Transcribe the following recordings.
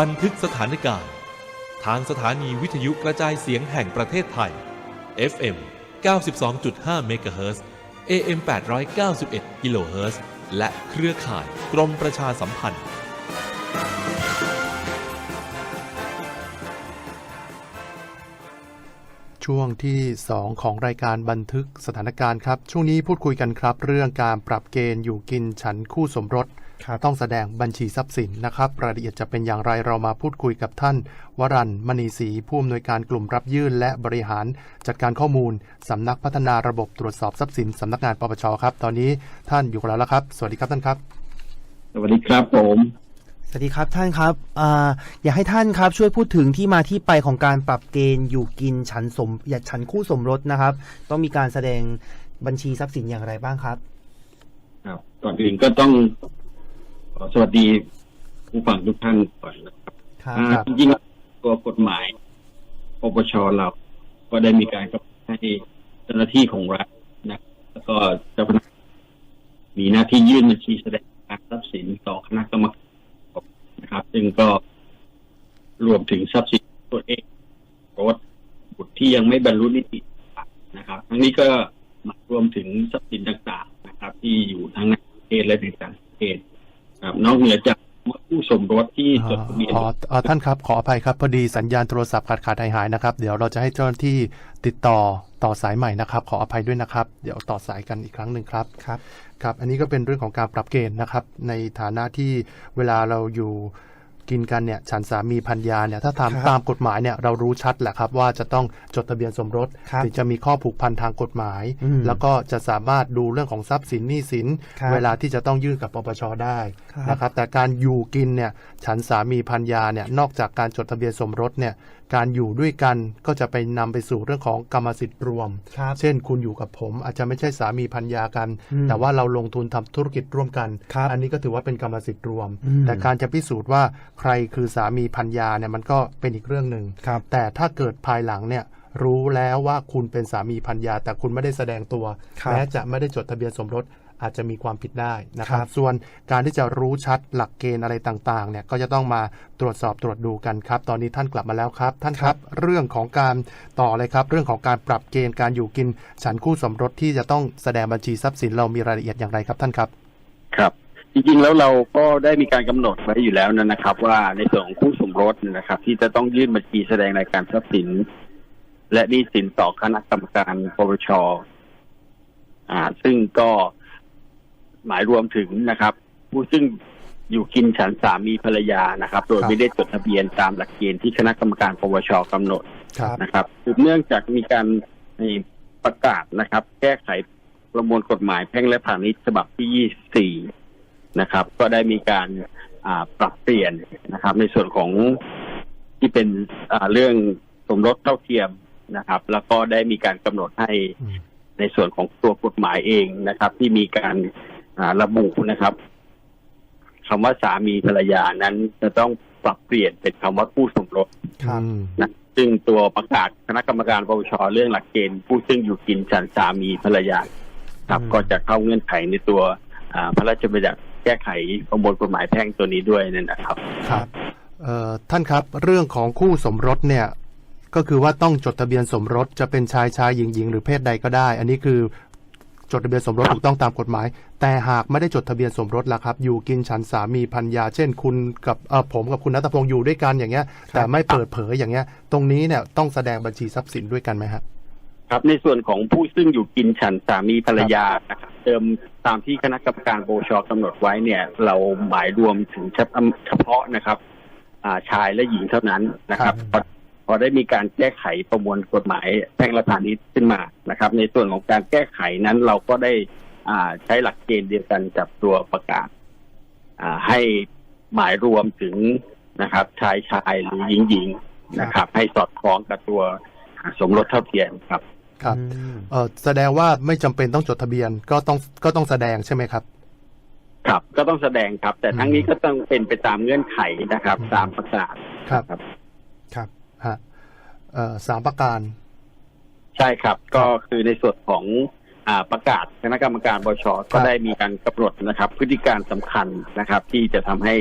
บันทึกสถานการณ์ ทางสถานีวิทยุกระจายเสียงแห่งประเทศไทย FM 92.5เมกะเฮิรตซ์ AM 891กิโลเฮิรตซ์และเครือข่ายกรมประชาสัมพันธ์ ช่วงที่ 2 ของรายการบันทึกสถานการณ์ครับ ช่วงนี้พูดคุยกันครับ เรื่องการปรับเกณฑ์อยู่กินฉันคู่สมรส ต้องแสดงบัญชีทรัพย์สินนะครับ รายละเอียดจะเป็นอย่างไรเรามาพูดคุยกับท่าน วรันต์มณีศรีผู้อำนวยการกลุ่มรับยื่น และบริหารจัดการข้อมูลสำนักพัฒนาระบบตรวจสอบทรัพย์สินสำนักงานปปชครับ ตอนนี้ท่านอยู่กับเราแล้วครับ สวัสดีครับท่านครับ สวัสดีครับผมสวัสดีครับท่านครับอาอยากให้ท่านครับช่วยพูดถึงที่มาที่ไปของการปรับเกณฑ์อยู่กินฉันสมอย่าฉันคู่สมรสนะครับ ต้องมีการแสดงบัญชีทรัพย์สินอย่างไรบ้างครับครับก่อนอื่นก็ต้องขอ สวัสดีผู้ฟังทุกท่านก่อนนะครับครับอ่าครับจริงๆตัวกฎหมายปปชเราก็ได้มีการกำหนดให้เจ้าหน้าที่ของรัฐนะแล้วก็เจ้าพนักงานมีหน้าที่ยื่นบัญชีแสดงการทรัพย์สินต่อคณะกรรมการนะครับ ซึ่งก็รวมถึงทรัพย์สินตัวเองรถบุตรที่ยังไม่บรรลุนิติภาวะนะครับ ทั้งนี้ก็หมายรวมถึงทรัพย์สินต่างๆนะครับ ที่อยู่ทั้งในประเทศและในต่างประเทศครับ นอกเหนือจากผู้สมรสที่จดทะเบียนอ๋ออ๋อท่านครับ ขออภัยครับ พอดีสัญญาณโทรศัพท์ขาดขาดหายหายๆนะครับ เดี๋ยวเราจะให้เจ้าหน้าที่ติดต่อต่อสายใหม่นะครับ ขออภัยด้วยนะครับ เดี๋ยวต่อสายกันอีกครั้งหนึ่งครับครับ ครับ อันนี้ก็เป็นเรื่องของการปรับเกณฑ์นะครับ ในฐานะที่เวลาเราอยู่ กินกันเนี่ยฉันสามีพันยาเนี่ยถ้าครับทำตามกฎหมายเนี่ยเรารู้ชัดแหละครับว่าจะต้องจดทะเบียนสมรสครับถึงจะมีข้อผูกพันทางกฎหมายอืมแล้วก็จะสามารถดูเรื่องของทรัพย์สินหนี้สินครับเวลาที่จะต้องยื่นกับปปชได้ครับนะครับแต่การอยู่กินเนี่ยฉันสามีพันยาเนี่ยนอกจากการจดทะเบียนสมรสเนี่ยการอยู่ด้วยกันก็จะไปนำไปสู่เรื่องของกรรมสิทธิ์รวมครับเช่นคุณอยู่กับผม อาจจะไม่ใช่สามีพันยากันอืมแต่ว่าเราลงทุนทำธุรกิจร่วมกันครับอันนี้ก็ถือว่าเป็นกรรมสิทธิ์รวมอืมแต่การจะพิสูจน์ว่าใครคือสามีพันยาเนี่ยมันก็เป็นอีกเรื่องหนึ่งครับแต่ถ้าเกิดภายหลังเนี่ยรู้แล้วว่าคุณเป็นสามีพันยา แต่คุณไม่ได้แสดงตัวครับแม้จะไม่ได้จดทะเบียนสมรส อาจจะมีความผิดได้นะครัครับบส่วนการที่จะรู้ชัดหลักเกณฑ์อะไรต่างๆเนี่ยก็จะต้องมาตรวจสอบตรวจดูกันครับ ตอนนี้ท่านกลับมาแล้วครับ ท่านครับเรื่องของการต่อเลยครับ เรื่องของการปรับเกณฑ์การอยู่กินฉันคู่สมรสที่จะต้องแสดงบัญชีทรัพย์สินเรามีรายละเอียดอย่างไรครับท่านครับครับจริงๆแล้วเราก็ได้มีการกำหนดไว้อยู่แล้วนะครับ ว่าในส่วนของคู่สมรสนะครับ ที่จะต้องยื่นบัญชีแสดงรายการทรัพย์สิน และหนี้สินต่อคณะกรรมการปปชอ่า ซึ่งก็ หมายรวมถึงนะครับ ผู้ซึ่งอยู่กินฉันสามีภรรยานะครับ โดยครับไม่ได้จดทะเบียนตามหลักเกณฑ์ที่คณะกรรมการปปชกำหนดครับนะครับสืบเนื่องจากมีการในประกาศนะครับ แก้ไขประมวลกฎหมายแพ่งและพาณิชย์ฉบับที่ 24 นะครับ ก็ได้มีการอ่าปรับเปลี่ยนนะครับ ในส่วนของที่เป็นอ่าเรื่องสมรสเท่าเทียมนะครับ แล้วก็ได้มีการกำหนดให้อืมในส่วนของตัวกฎหมายเองนะครับ ที่มีการอ่า ระบุนะครับคำว่าสามีภรรยานั้นจะต้องปรับเปลี่ยนเป็นคำว่าคู่สมรสครับอืมนะซึ่งตัวประกาศคณะกรรมการปปชเรื่องหลักเกณฑ์ผู้ซึ่งอยู่กินฉันสามีภรรยาครับอืมก็จะเข้าเงื่อนไขในตัวอ่าพระราชบัญญัติแก้ไขประมวลกฎหมายแพ่งตัวนี้ด้วยนั่นนะครับ ครับเอ่อท่านครับเรื่องของคู่สมรสเนี่ย ก็คือว่าต้องจดทะเบียนสมรสจะเป็นชายชายหญิงหญิงหรือเพศใดก็ได้ อันนี้คือ จดทะเบียนสมรสถูกต้องตามกฎหมาย แต่หากไม่ได้จดทะเบียนสมรสล่ะครับ อยู่กินฉันสามีพันยา เช่น คุณกับเออผมกับคุณนัทพงศ์อยู่ด้วยกันอย่างเงี้ย แต่ไม่เปิดเผยอย่างเงี้ย ตรงนี้เนี่ยต้องแสดงบัญชีทรัพย์สินด้วยกันไหมฮะครับในส่วนของผู้ซึ่งอยู่กินฉันสามีภรรยานะครับเดิมตามที่คณะกรรมการปปชกำหนดไว้เนี่ย เราหมายรวมถึงเฉพาะเฉพาะนะครับ อ่าชายและหญิงเท่านั้นนะครับ พอพอได้มีการแก้ไขประมวลกฎหมายแพ่งและพาณิชย์ขึ้นมานะครับ ในส่วนของการแก้ไขนั้นเราก็ได้อ่าใช้หลักเกณฑ์เดียวกันกับตัวประกาศอ่าให้หมายรวมถึงนะครับชายชายหรือหญิงหญิงนะครับ ให้สอดคล้องกับตัวสมรสเท่าเทียมครับครับอืมเออแสดงว่าไม่จำเป็นต้องจดทะเบียนก็ต้องก็ต้องแสดงใช่ไหมครับ ครับก็ต้องแสดงครับ แต่ทั้งนี้ก็ต้องเป็นไปตามเงื่อนไขนะครับอืมตามประกาศครับครับครับฮะเอ่อ สามประการ ใช่ครับ ก็คือในส่วนของอ่าประกาศคณะกรรมการบชก็ได้มีการกำหนดนะครับ พฤติการสำคัญนะครับ ที่จะทำให้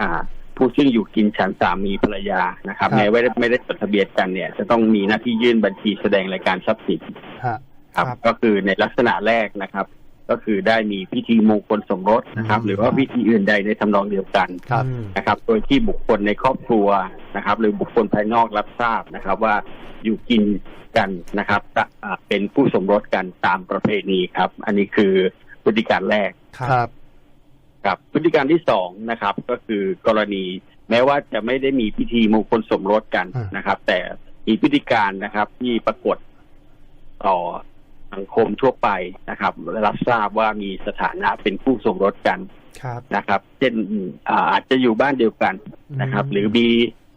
อ่าผู้ซึ่งอยู่กินฉันสามีภรรยานะครับครับแม้ว่าไม่ได้จดทะเบียนกันเนี่ย จะต้องมีหน้าที่ยื่นบัญชีแสดงรายการทรัพย์สินฮะครับครับ ก็คือในลักษณะแรกนะครับ ก็คือได้มีพิธีมงคลสมรสนะครับอืมหรือว่าพิธีอื่นใดในทำนองเดียวกันครับอืมนะครับ โดยที่บุคคลในครอบครัวนะครับ หรือบุคคลภายนอกรับทราบนะครับ ว่าอยู่กินกันนะครับตะอ่าเป็นผู้สมรสกันตามประเพณีครับ อันนี้คือพฤติการแรกครับครับพฤติการที่สองนะครับ ก็คือกรณีแม้ว่าจะไม่ได้มีพิธีมงคลสมรสกันอืมนะครับ แต่มีพฤติการนะครับ ที่ปรากฏต่อ สังคมทั่วไปนะครับรับทราบว่ามีสถานะเป็นคู่สมรสกันครับนะครับ เช่นอ่าอาจจะอยู่บ้านเดียวกันนะครับ หรือมี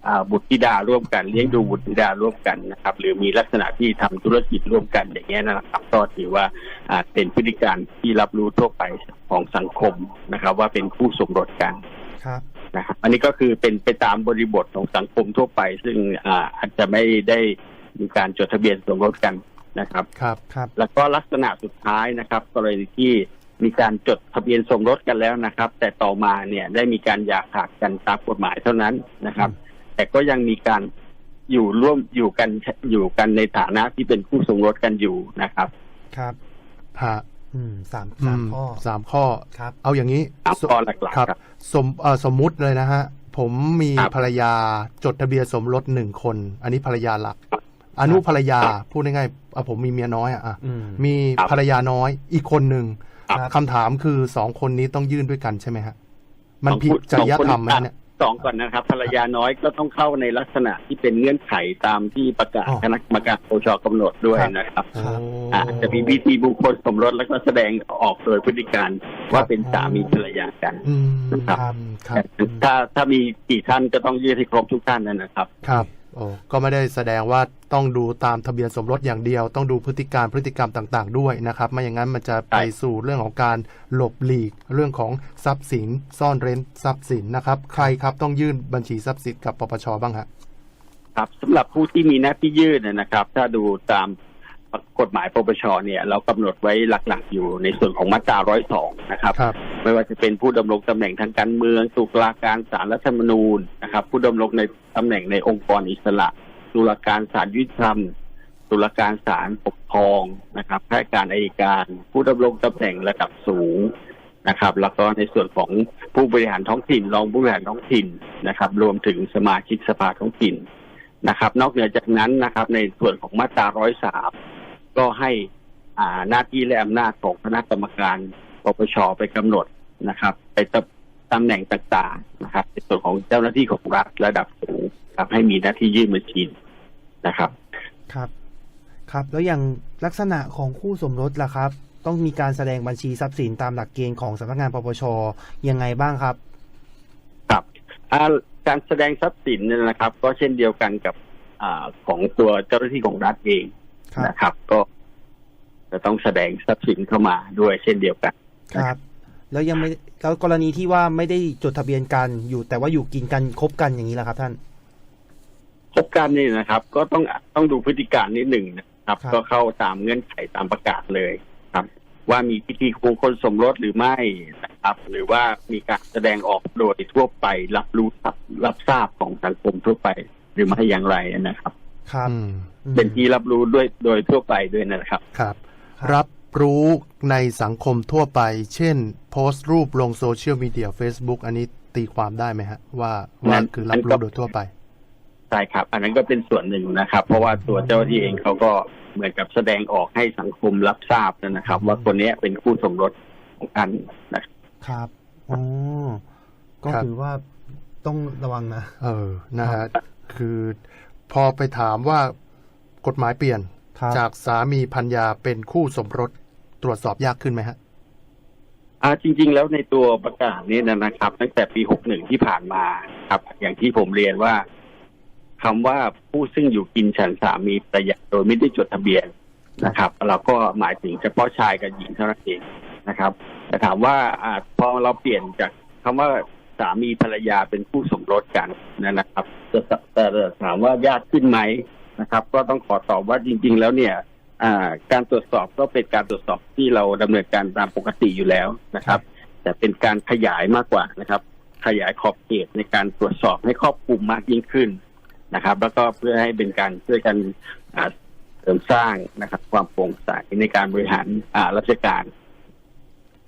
อ่าบุตรธิดาร่วมกันเลี้ยงดูบุตรธิดาร่วมกันนะครับ หรือมีลักษณะที่ทำธุรกิจร่วมกันอย่างเงี้ยนะครับก็ถือว่าอ่าเป็นพฤติการที่รับรู้ทั่วไปของสังคมนะครับ ว่าเป็นคู่สมรสกันครับนะครับอันนี้ก็คือเป็นไปตามบริบทของสังคมทั่วไป ซึ่งอ่าอาจจะไม่ได้มีการจดทะเบียนสมรสกัน นะครับครับครับ แล้วก็ลักษณะสุดท้ายนะครับ กรณีที่มีการจดทะเบียนสมรสกันแล้วนะครับ แต่ต่อมาเนี่ยได้มีการหย่าขาดกันตามกฎหมายเท่านั้นนะครับ แต่ก็ยังมีการอยู่ร่วมอยู่กันอยู่กันในฐานะที่เป็นคู่สมรสกันอยู่นะครับ ครับฮะอืมสามอืสามมข้อสามข้อครับ เอาอย่างนี้สามข้อหลักๆครับครับสมเอ่อสมมุติเลยนะฮะ ผมมีครับภรรยาจดทะเบียนสมรสหนึ่งคน อันนี้ภรรยาหลัก อนุภรรยาพูดง่ายๆอะผมมีเมียน้อยอะอะอืมมีครับภรรยาน้อยอีกคนหนึ่งครับคำถามคือสองคนนี้ต้องยื่นด้วยกันใช่ไหมฮะมันสองผิดผู้จริยธรรมไหมสองคนเนี่ยสองก่อนนะครับภรรยาน้อยก็ต้องเข้าในลักษณะที่เป็นเงื่อนไขตามที่ประกาศอ๋อคณะกรรมการโอชกำหนดด้วยครับนะครับครับอาจจะมีพิธีบุคคลสมรสแล้วก็แสดงออกโดยพฤติการว่าเป็นสามีภรรยากันอืมครับครับถ้าถ้ามีกี่ท่านก็ต้องยื่นให้ครบทุกท่านนั่นนะครับ ครับโอ้ก็ไม่ได้แสดงว่าต้องดูตามทะเบียนสมรสอย่างเดียว ต้องดูพฤติการพฤติกรรมต่าง ๆ ด้วยนะครับไม่อย่างนั้นมันจะไปใช่สู่เรื่องของการหลบหลีก เรื่องของทรัพย์สิน ซ่อนเร้นทรัพย์สินนะครับ ใครครับต้องยื่นบัญชีทรัพย์สินกับปปชบ้างฮะครับสำหรับผู้ที่มีหน้าที่ยื่นเนยนะครับ ถ้าดูตาม กฎหมายปปชเนี่ยเรากำหนดไว้หลักๆ อยู่ในส่วนของมาตราร้อยสองนะครับครับไม่ว่าจะเป็นผู้ดำรงตำแหน่งทางการเมืองตุลาการศาลรัฐธรรมนูญนะครับ ผู้ดำรงในตำแหน่งในองค์กรอิสระตุลาการศาลยุติธรรมตุลาการศาลปกครองนะครับข้าราชการอัยการ ผู้ดำรงตำแหน่งระดับสูงนะครับ แล้วก็ในส่วนของผู้บริหารท้องถิ่นรองผู้บริหารท้องถิ่นนะครับ รวมถึงสมาชิกสภาท้องถิ่นนะครับ นอกเหนือจากนั้นนะครับ ในส่วนของมาตราร้อยสาม ก็ให้อ่าหน้าที่และอำนาจของคณะกรรมการปปชไปกำหนดนะครับ ไปตำตำแหน่งต่างๆนะครับ ในส่วนของเจ้าหน้าที่ของรัฐระดับสูงครับให้มีหน้าที่ยื่นบัญชีนะครับ ครับ ครับ แล้วอย่างลักษณะของคู่สมรสล่ะครับ ต้องมีการแสดงบัญชีทรัพย์สินตามหลักเกณฑ์ของสำนักงานปปชยังไงบ้างครับ ครับอ่าการแสดงทรัพย์สินเนี่ยนะครับ ก็เช่นเดียวกันกับอ่าของตัวเจ้าหน้าที่ของรัฐเองครับ นะครับ ก็ จะต้องแสดงทรัพย์สินเข้ามาด้วยเช่นเดียวกันครับ แล้วยังไม่แล้วกรณีที่ว่าไม่ได้จดทะเบียนกันอยู่ แต่ว่าอยู่กินกันคบกันอย่างนี้ล่ะครับ ท่านพบกันนี่นะครับ ก็ต้องต้องดูพฤติการนิดหนึ่งนะครับครับก็เข้าตามเงื่อนไขตามประกาศเลยครับ ว่ามีพิธีมงคลสมรสหรือไม่นะครับ หรือว่ามีการแสดงออกโดยทั่วไปรับรู้รับรับทราบของสังคมทั่วไปหรือไม่อย่างไรนะครับ ครับอืมอืมเป็นที่รับรู้ด้วยโดยทั่วไปด้วยนะครับ ครับค รับรับรู้ในสังคมทั่วไป เช่น โพสต์รูปลงโซเชียลมีเดีย Facebook อันนี้ตีความได้ไหมฮะ ว่าว่านั่นคือรับนั่นก็รู้โดยทั่วไปใช่ครับ อันนั้นก็เป็นส่วนหนึ่งนะครับ เพราะว่าตัวเจ้าหน้าที่เองเขาก็เหมือนกับแสดงออกให้สังคมรับทราบนะครับ ว่าคนเนี้ยเป็นคู่สมรสของกันนะครับครับอ๋อก็ครับถือว่าต้องระวังนะ เออนะฮะคือพอไปถามว่ากฎหมายเปลี่ยน ครับ จากสามีพัญญาเป็นคู่สมรสตรวจสอบยากขึ้นไหมฮะอ่าจริง ๆ แล้วในตัวประกาศนี้นะครับ ตั้งแต่ปี 61 ที่ผ่านมาครับ อย่างที่ผมเรียนว่าคำว่าผู้ซึ่งอยู่กินฉันสามีภรรยาโดยไม่ได้จดทะเบียนนะครับ เราก็หมายถึงเฉพาะชายกับหญิงเท่านั้นเองนะครับแต่ถามว่าอ่าพอเราเปลี่ยนจากคำว่าสามีภรรยาเป็นคู่สมรสกันนะครับจะแต่ถามว่ายากขึ้นไหม นะครับ ก็ต้องขอตอบว่าจริง ๆ แล้วเนี่ยอ่าการตรวจสอบก็เป็นการตรวจสอบที่เราดำเนินการตามปกติอยู่แล้วนะครับ แต่เป็นการขยายมากกว่านะครับ ขยายขอบเขตในการตรวจสอบให้ครอบคลุมมากยิ่งขึ้นนะครับ แล้วก็เพื่อให้เป็นการช่วยกันอ่าเสริมสร้างนะครับ ความโปร่งใสในการบริหารอ่าราชการ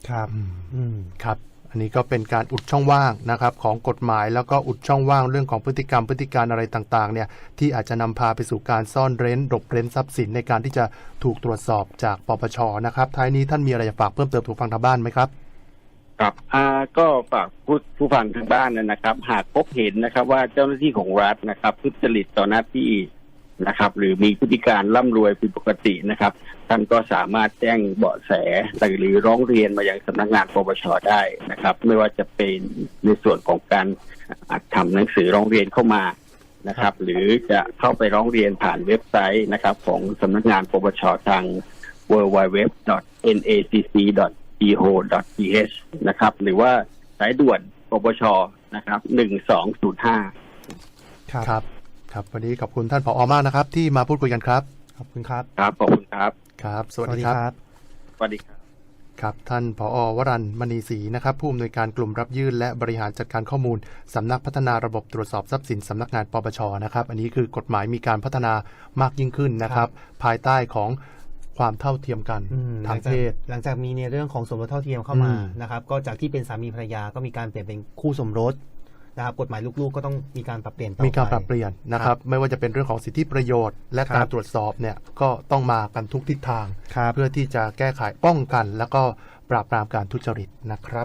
ครับ อืมครับ อันนี้ก็เป็นการอุดช่องว่างนะครับของกฎหมายแล้วก็อุดช่องว่างเรื่องของพฤติกรรมพฤติการอะไรต่างๆเนี่ยที่อาจจะนำพาไปสู่การซ่อนเร้นหลบเร้นทรัพย์สินในการที่จะถูกตรวจสอบจากปปชนะครับท้ายนี้ท่านมีอะไรจะฝากเพิ่มเติมถูกฟังทางบ้านไหมครับครับอ่าก็ฝากผู้ผู้ฟังทางบ้านนะครับ หากพบเห็นนะครับว่าเจ้าหน้าที่ของรัฐนะครับทุจริตต่อหน้าที่ นะครับ หรือมีพฤติการร่ำรวยผิดปกตินะครับ ท่านก็สามารถแจ้งเบาะแสหรือร้องเรียนมายังสำนักงานปปชได้นะครับ ไม่ว่าจะเป็นในส่วนของการอ่าทำหนังสือร้องเรียนเข้ามานะครับ หรือจะเข้าไปร้องเรียนผ่านเว็บไซต์นะครับ ของสำนักงานปปชทาง www.nacc.go.th นะครับ หรือว่าสายด่วนปปชนะครับ1205ครับครับ ครับวันนี้ขอบคุณท่านผอมากนะครับ ที่มาพูดคุยกันครับ ขอบคุณครับครับขอบคุณครับครับ สวัสดีครับสวัสดีครับครับท่านผอวรันต์มณีศรีนะครับผู้อำนวยการกลุ่มรับยื่นและบริหารจัดการข้อมูลสำนักพัฒนาระบบตรวจสอบทรัพย์สินสำนักงานปปชนะครับ อันนี้คือกฎหมายมีการพัฒนามากยิ่งขึ้นนะครับ ภายใต้ของความเท่าเทียมกันอืมทางเพศหลังจากมีในเรื่องของสมรสเท่าเทียมเข้ามาอืมนะครับ ก็จากที่เป็นสามีภรรยาก็มีการเปลี่ยนเป็นคู่สมรส นะครับกฎหมายลูกๆ ก็ต้องมีการปรับเปลี่ยนต่อไปมีการปรับเปลี่ยนนะครับ ไม่ว่าจะเป็นเรื่องของสิทธิประโยชน์ และครับการตรวจสอบเนี่ยก็ต้องมากันทุกทิศทางครับเพื่อที่จะแก้ไขป้องกัน แล้วก็ปราบปรามการทุจริตนะครับ